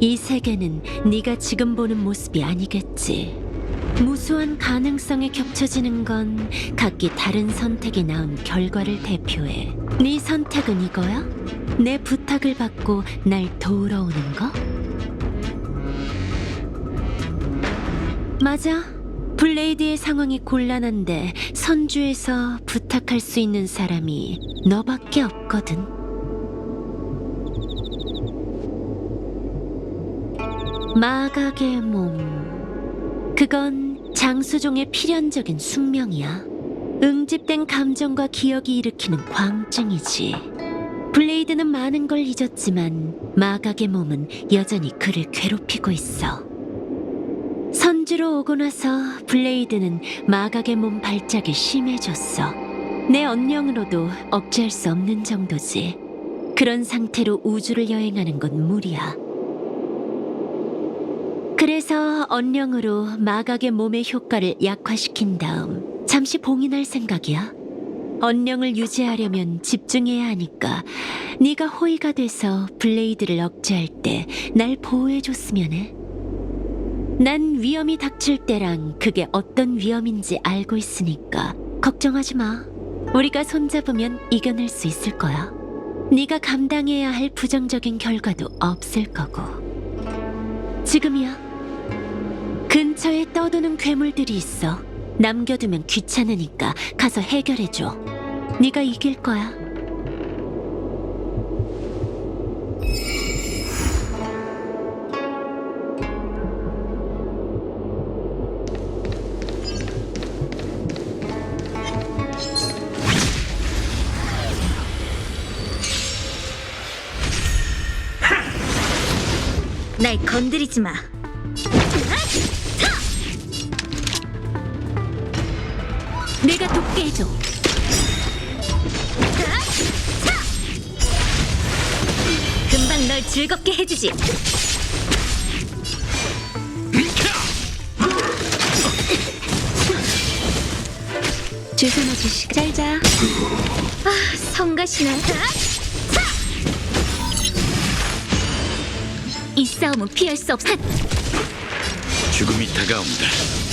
이 세계는 네가 지금 보는 모습이 아니겠지. 무수한 가능성에 겹쳐지는 건 각기 다른 선택이 낳은 결과를 대표해. 네 선택은 이거야? 내 부탁을 받고 날 도우러 오는 거? 맞아. 블레이드의 상황이 곤란한데 선주에서 부탁할 수 있는 사람이 너밖에 없거든. 마각의 몸. 그건 장수종의 필연적인 숙명이야. 응집된 감정과 기억이 일으키는 광증이지. 블레이드는 많은 걸 잊었지만 마각의 몸은 여전히 그를 괴롭히고 있어. 선주로 오고 나서 블레이드는 마각의 몸 발작이 심해졌어. 내 언령으로도 억제할 수 없는 정도지. 그런 상태로 우주를 여행하는 건 무리야. 그래서 언령으로 마각의 몸의 효과를 약화시킨 다음 잠시 봉인할 생각이야. 언령을 유지하려면 집중해야 하니까 네가 호의가 돼서 블레이드를 억제할 때 날 보호해줬으면 해. 난 위험이 닥칠 때랑 그게 어떤 위험인지 알고 있으니까 걱정하지 마. 우리가 손잡으면 이겨낼 수 있을 거야. 네가 감당해야 할 부정적인 결과도 없을 거고. 지금이야. 근처에 떠도는 괴물들이 있어. 남겨두면 귀찮으니까 가서 해결해줘. 네가 이길 거야. 날 건드리지 마. 내가 돕게 해줘. 금방 널 즐겁게 해주지. 주선아기 씨, 잘 자. 아, 성가시나. 이 싸움은 피할 수 없어. 죽음이 다가온다.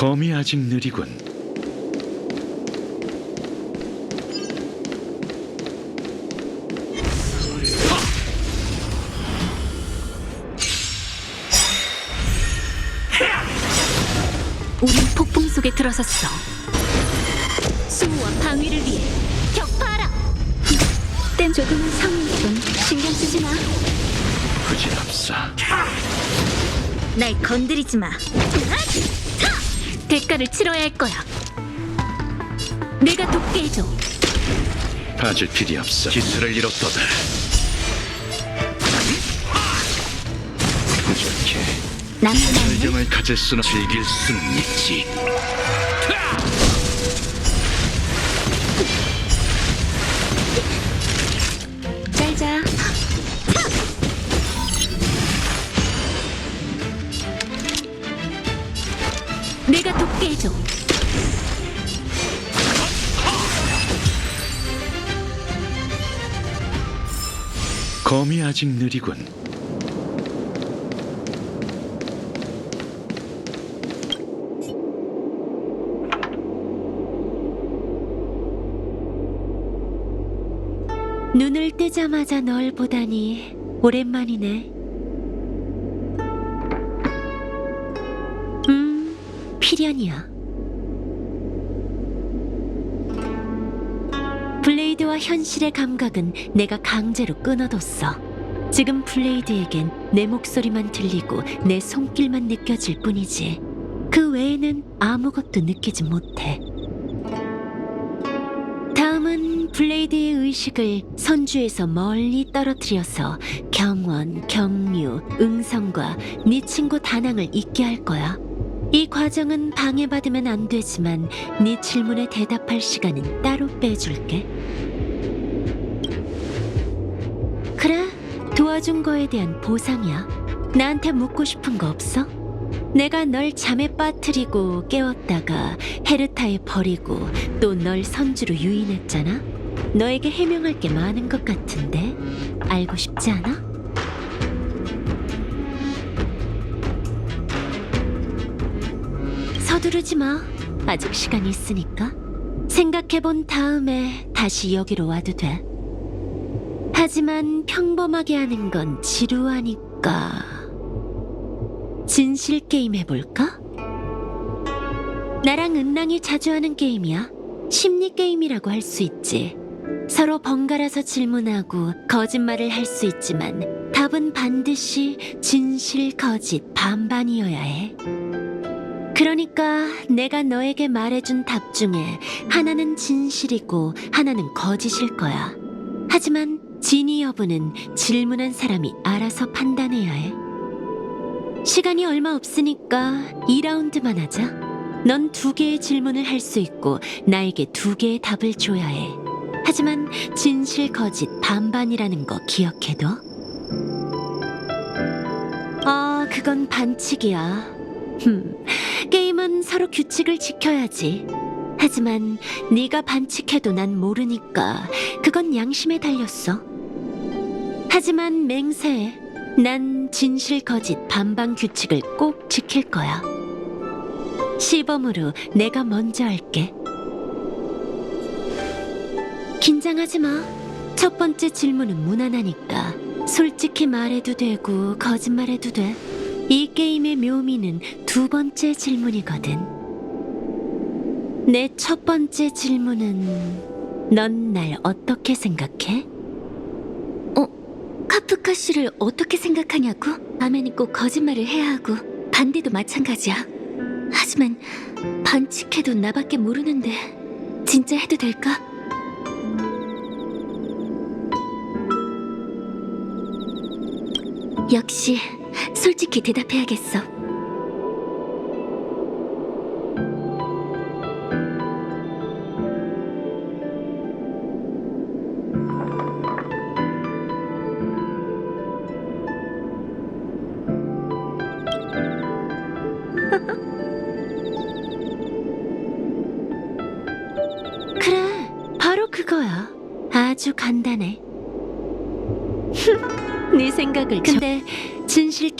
검이 아직 느리군. 우린 폭풍 속에 들어섰어. 수호와 방위를 위해 격파하라. 땐 조금은 상황이군. 신경 쓰지 마. 부질없어. 날 건드리지 마. 대가를 치러야 할 거야. 내가 돕게 해줘. 봐줄 필요 없어. 기술을 잃었도다. 부족해. 남는 설경을 가질 수는 즐길 수는 있지. 돕게 해줘. 검이 아직 느리군. 눈을 뜨자마자 널 보다니 오랜만이네. 필연이야. 블레이드와 현실의 감각은 내가 강제로 끊어뒀어. 지금 블레이드에겐 내 목소리만 들리고 내 손길만 느껴질 뿐이지. 그 외에는 아무것도 느끼지 못해. 다음은 블레이드의 의식을 선주에서 멀리 떨어뜨려서 경원, 경류, 응성과 네 친구 다낭을 잊게 할 거야. 이 과정은 방해받으면 안 되지만 네 질문에 대답할 시간은 따로 빼줄게. 그래, 도와준 거에 대한 보상이야. 나한테 묻고 싶은 거 없어? 내가 널 잠에 빠뜨리고 깨웠다가 헤르타에 버리고 또 널 선주로 유인했잖아. 너에게 해명할 게 많은 것 같은데 알고 싶지 않아? 서두르지 마. 아직 시간 있으니까. 생각해본 다음에 다시 여기로 와도 돼. 하지만 평범하게 하는 건 지루하니까. 진실 게임 해볼까? 나랑 은랑이 자주 하는 게임이야. 심리 게임이라고 할 수 있지. 서로 번갈아서 질문하고 거짓말을 할 수 있지만 답은 반드시 진실, 거짓, 반반이어야 해. 그러니까 내가 너에게 말해준 답 중에 하나는 진실이고 하나는 거짓일 거야. 하지만 진위 여부는 질문한 사람이 알아서 판단해야 해. 시간이 얼마 없으니까 2라운드만 하자. 넌 두 개의 질문을 할 수 있고 나에게 두 개의 답을 줘야 해. 하지만 진실 거짓 반반이라는 거 기억해둬. 아, 그건 반칙이야. 흠, 게임은 서로 규칙을 지켜야지. 하지만 네가 반칙해도 난 모르니까 그건 양심에 달렸어. 하지만 맹세해. 난 진실 거짓 반반 규칙을 꼭 지킬 거야. 시범으로 내가 먼저 할게. 긴장하지 마. 첫 번째 질문은 무난하니까 솔직히 말해도 되고 거짓말해도 돼. 이 게임의 묘미는 두 번째 질문이거든. 내 첫 번째 질문은 넌 날 어떻게 생각해? 카프카 씨를 어떻게 생각하냐고? 아멘이 꼭 거짓말을 해야 하고 반대도 마찬가지야. 하지만 반칙해도 나밖에 모르는데 진짜 해도 될까? 역시 솔직히 대답해야겠어.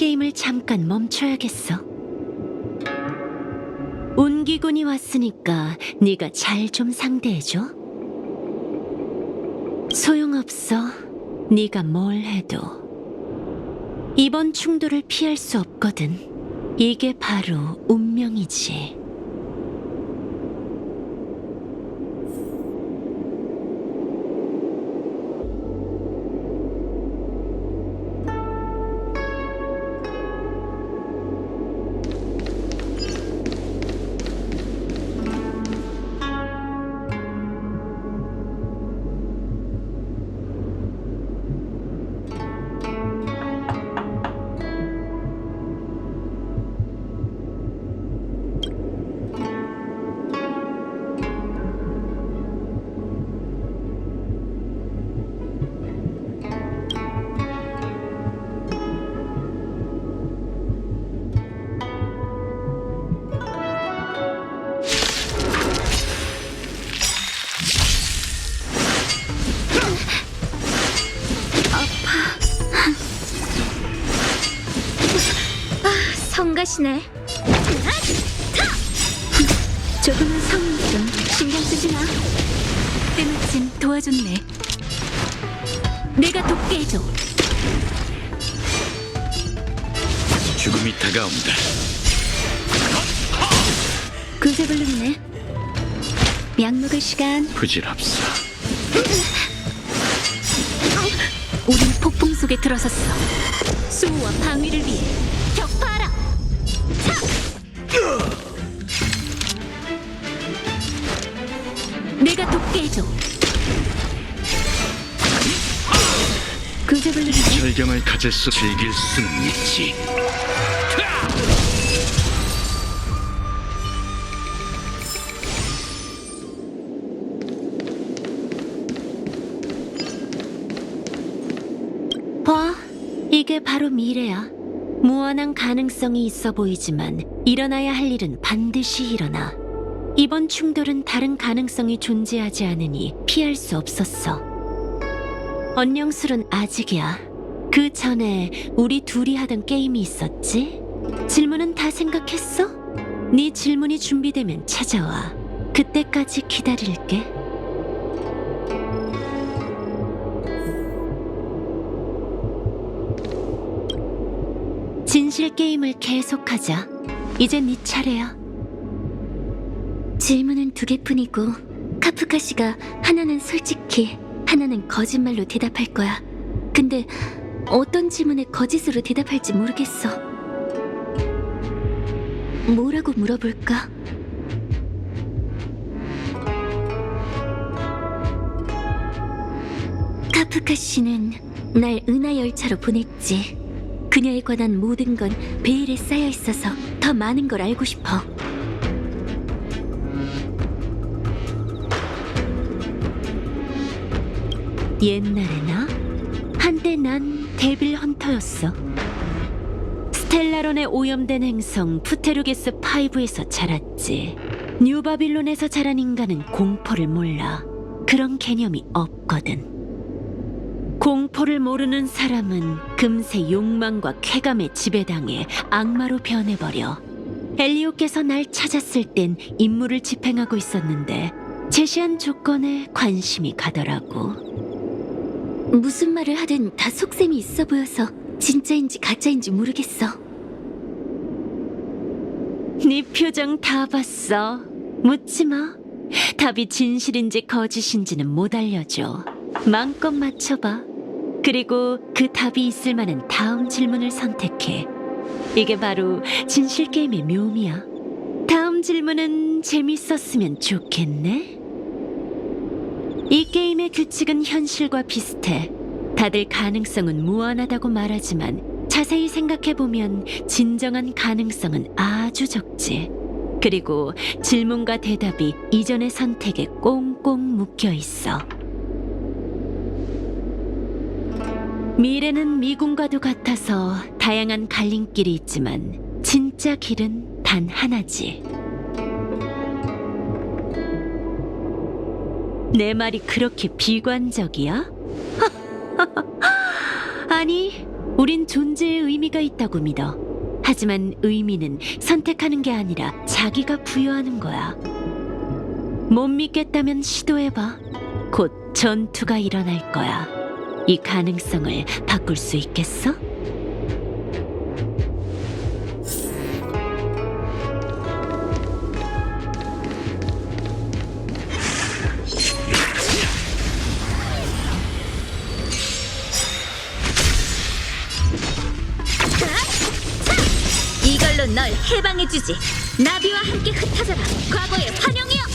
게임을 잠깐 멈춰야겠어. 온기군이 왔으니까 네가 잘 좀 상대해줘. 소용없어. 네가 뭘 해도 이번 충돌을 피할 수 없거든. 이게 바로 운명이지. 성가시네. 조금은 성의 좀 신경 쓰지 마. 때마침 도와줬네. 내가 돕게 해줘. 죽음이 다가온다. 구세블룸이네. 약 먹을 시간. 부질없어. 우린 폭풍 속에 들어섰어. 수호와 방위를 위해! 내가 돕게 해줘. 구세블룸이네. 절경을 가질 수 즐길 수는 있지. 봐, 이게 바로 미래야. 무한한 가능성이 있어 보이지만 일어나야 할 일은 반드시 일어나. 이번 충돌은 다른 가능성이 존재하지 않으니 피할 수 없었어. 언영술은 아직이야. 그 전에 우리 둘이 하던 게임이 있었지? 질문은 다 생각했어? 네 질문이 준비되면 찾아와. 그때까지 기다릴게. 진실 게임을 계속하자. 이제 네 차례야. 질문은 두 개뿐이고 카프카 씨가 하나는 솔직히 하나는 거짓말로 대답할 거야. 근데 어떤 질문에 거짓으로 대답할지 모르겠어. 뭐라고 물어볼까? 카프카 씨는 날 은하 열차로 보냈지. 그녀에 관한 모든 건 베일에 쌓여 있어서 더 많은 걸 알고 싶어. 옛날에 나 한때 난 데빌 헌터였어. 스텔라론에 오염된 행성 푸테르게스 5에서 자랐지. 뉴바빌론에서 자란 인간은 공포를 몰라. 그런 개념이 없거든. 공포를 모르는 사람은 금세 욕망과 쾌감에 지배당해 악마로 변해버려. 엘리오께서 날 찾았을 땐 임무를 집행하고 있었는데 제시한 조건에 관심이 가더라고. 무슨 말을 하든 다 속셈이 있어 보여서 진짜인지 가짜인지 모르겠어. 네 표정 다 봤어. 묻지 마. 답이 진실인지 거짓인지는 못 알려줘. 마음껏 맞춰봐. 그리고 그 답이 있을 만한 다음 질문을 선택해. 이게 바로 진실 게임의 묘미야. 다음 질문은 재밌었으면 좋겠네. 이 게임의 규칙은 현실과 비슷해. 다들 가능성은 무한하다고 말하지만 자세히 생각해보면 진정한 가능성은 아주 적지. 그리고 질문과 대답이 이전의 선택에 꽁꽁 묶여 있어. 미래는 미궁과도 같아서 다양한 갈림길이 있지만 진짜 길은 단 하나지. 내 말이 그렇게 비관적이야? 아니, 우린 존재의 의미가 있다고 믿어. 하지만 의미는 선택하는 게 아니라 자기가 부여하는 거야. 못 믿겠다면 시도해봐. 곧 전투가 일어날 거야. 이 가능성을 바꿀 수 있겠어? 이걸로 널 해방해주지. 나비와 함께 흩어져라. 과거의 환영이여.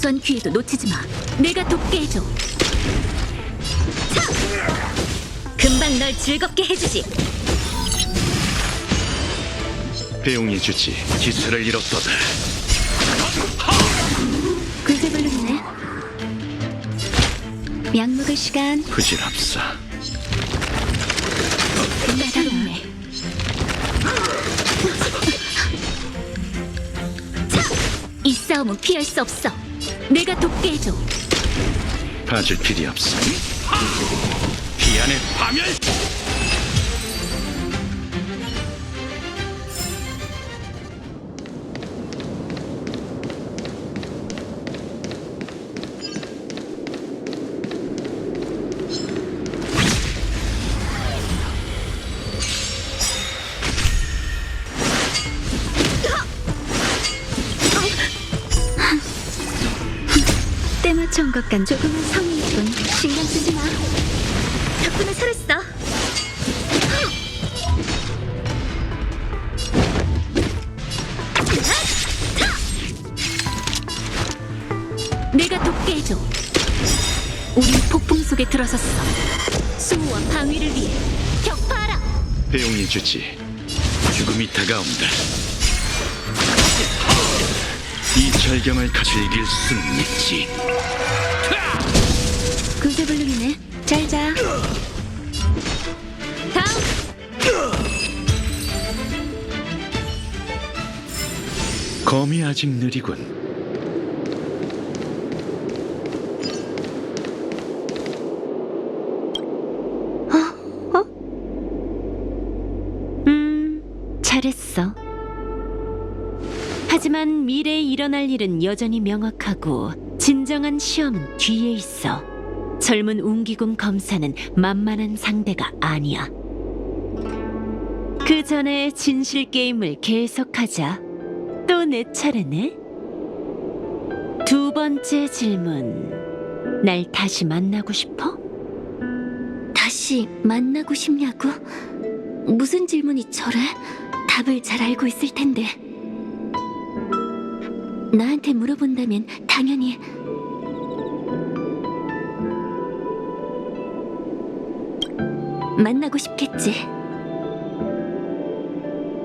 사소한 기회도 놓치지 마. 내가 돕게 해줘. 차! 금방 널 즐겁게 해주지. 배용이 주지 기술을 잃었도다 구제불능네. 약 먹을 시간. 부질없어 까다롭네. 이 싸움은 피할 수 없어. 내가 돕게 해줘. 봐줄 필요 없어 기안의 파멸 같 조금은 성의 있군. 신경 쓰지 마. 덕분에 살았어. 내가 돕게 해줘. 우린 폭풍 속에 들어섰어. 수호와 방위를 위해 격파하라. 배용이 주지 죽음이 다가온다 이 절경을 가질 길 수는 있지. 군세불능이네. 잘 자. 다음. 검이 아직 느리군. 미래에 일어날 일은 여전히 명확하고 진정한 시험은 뒤에 있어. 젊은 웅기군 검사는 만만한 상대가 아니야. 그 전에 진실 게임을 계속하자. 또 내 차례네. 두 번째 질문. 날 다시 만나고 싶어? 다시 만나고 싶냐고? 무슨 질문이 저래? 답을 잘 알고 있을 텐데. 나한테 물어본다면 당연히 만나고 싶겠지.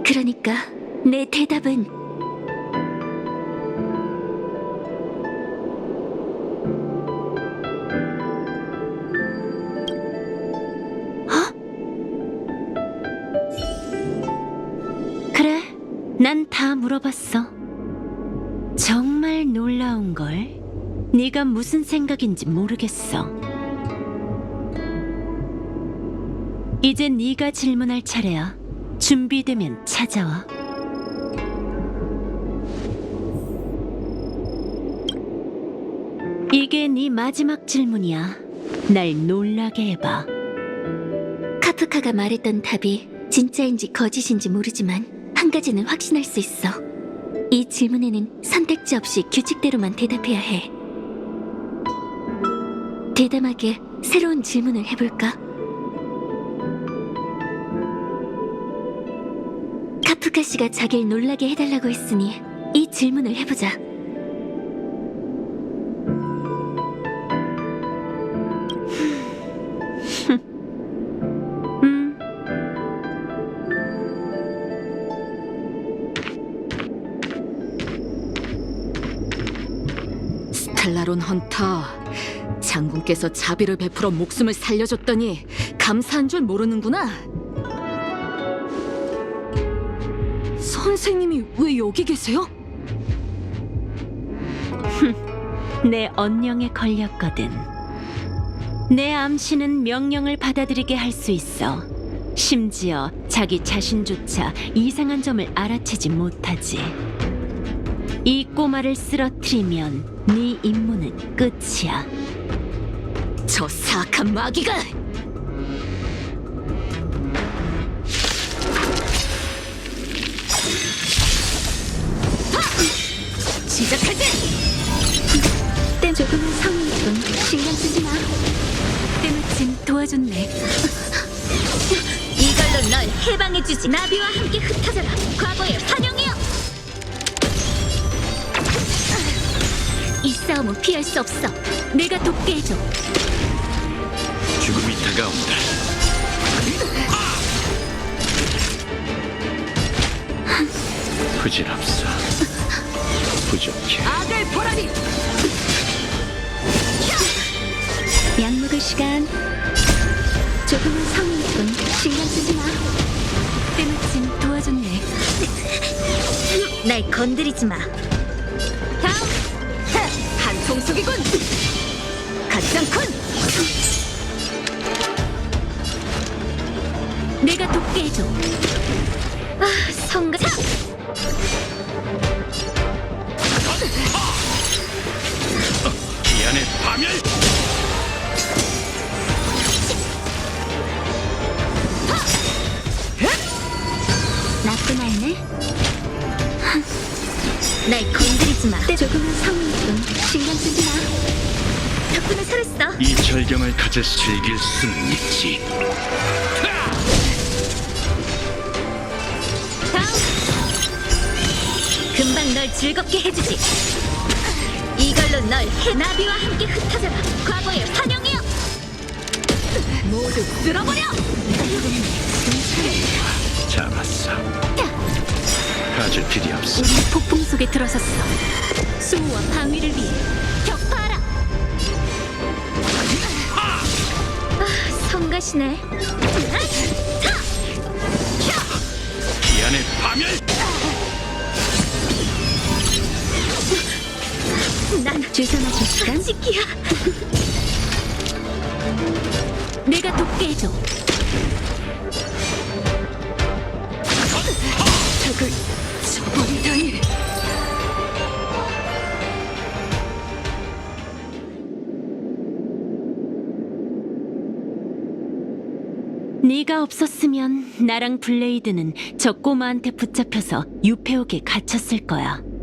그러니까 내 대답은 그래, 난다 물어봤어. 네가 무슨 생각인지 모르겠어. 이제 네가 질문할 차례야. 준비되면 찾아와. 이게 네 마지막 질문이야. 날 놀라게 해봐. 카프카가 말했던 답이 진짜인지 거짓인지 모르지만 한 가지는 확신할 수 있어. 이 질문에는 선택지 없이 규칙대로만 대답해야 해. 대담하게 새로운 질문을 해볼까? 카프카 씨가 자기를 놀라게 해달라고 했으니 이 질문을 해보자. 음, 스텔라론 헌터, 장군께서 자비를 베풀어 목숨을 살려줬더니 감사한 줄 모르는구나. 선생님이 왜 여기 계세요? 내 언령에 걸렸거든. 내 암시는 명령을 받아들이게 할 수 있어. 심지어 자기 자신조차 이상한 점을 알아채지 못하지. 이 꼬마를 쓰러뜨리면 네 임무는 끝이야. 저 사악한 마귀가! 하! 시작하지! 때 조금은 성의 있군. 신경 쓰지 마. 때마침 도와줬네. 이걸로 널 해방해주지. 나비와 함께 흩어져라. 과거의 환영이여. 이 싸움은 피할 수 없어. 내가 돕게 해줘. 죽음이 다가온다. 부질없어. 부족해. 악을 보라니! 약 먹을 시간. 조금은 성의 있군. 신경 쓰지 마. 때마침 도와줬네. 날 건드리지 마. 다음. 한 통 속이군! 가짱쿤! 내가 돕게 해줘. 아, 성가. 차! 기안의 파멸! 나쁜 아이네. 날 건드리지 마. 조금은 성의 있군. 신경 쓰지 마. 덕분에 살았어. 이 절경을 가져 즐길 수는 있지. 즐겁게 해주지. 이걸로 널 해나비와 함께 흩어져라. 과거의 환영이여. 모두 쓸어버려! 잡았어. 가질 필요 없어. 우리 폭풍 속에 들어섰어. 수호와 방위를 위해 격파하라. 아, 성가시네. 기안의 파멸! 주사 맞을 시간? 시키야. 내가 돕게 해줘. 적을 저버리다니. 네가 없었으면 나랑 블레이드는 저 꼬마한테 붙잡혀서 유폐옥에 갇혔을 거야.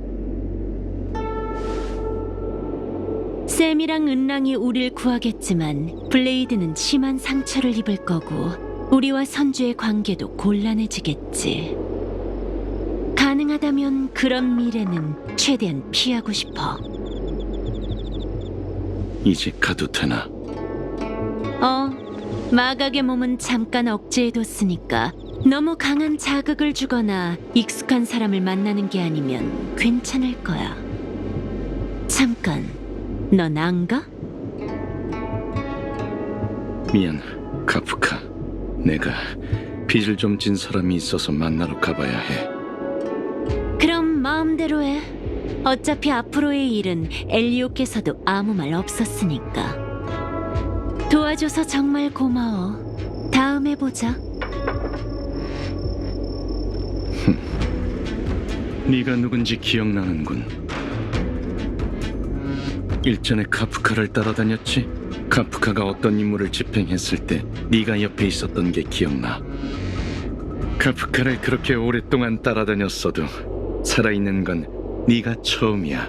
샘이랑 은랑이 우릴 구하겠지만 블레이드는 심한 상처를 입을 거고 우리와 선주의 관계도 곤란해지겠지. 가능하다면 그런 미래는 최대한 피하고 싶어. 이제 가도 되나? 어, 마각의 몸은 잠깐 억제해뒀으니까 너무 강한 자극을 주거나 익숙한 사람을 만나는 게 아니면 괜찮을 거야. 잠깐, 넌 안 가? 미안, 카프카. 내가 빚을 좀 진 사람이 있어서 만나러 가봐야 해. 그럼 마음대로 해. 어차피 앞으로의 일은 엘리오께서도 아무 말 없었으니까. 도와줘서 정말 고마워. 다음에 보자. 네가 누군지 기억나는군. 일전에 카프카를 따라다녔지? 카프카가 어떤 임무를 집행했을 때 네가 옆에 있었던 게 기억나. 카프카를 그렇게 오랫동안 따라다녔어도 살아있는 건 네가 처음이야.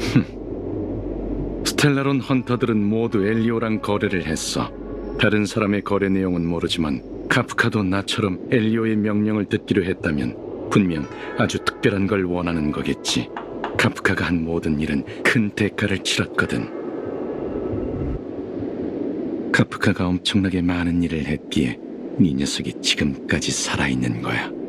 흠. 스텔라론 헌터들은 모두 엘리오랑 거래를 했어. 다른 사람의 거래 내용은 모르지만 카프카도 나처럼 엘리오의 명령을 듣기로 했다면 분명 아주 특별한 걸 원하는 거겠지. 카프카가 한 모든 일은 큰 대가를 치렀거든. 카프카가 엄청나게 많은 일을 했기에 네 녀석이 지금까지 살아있는 거야.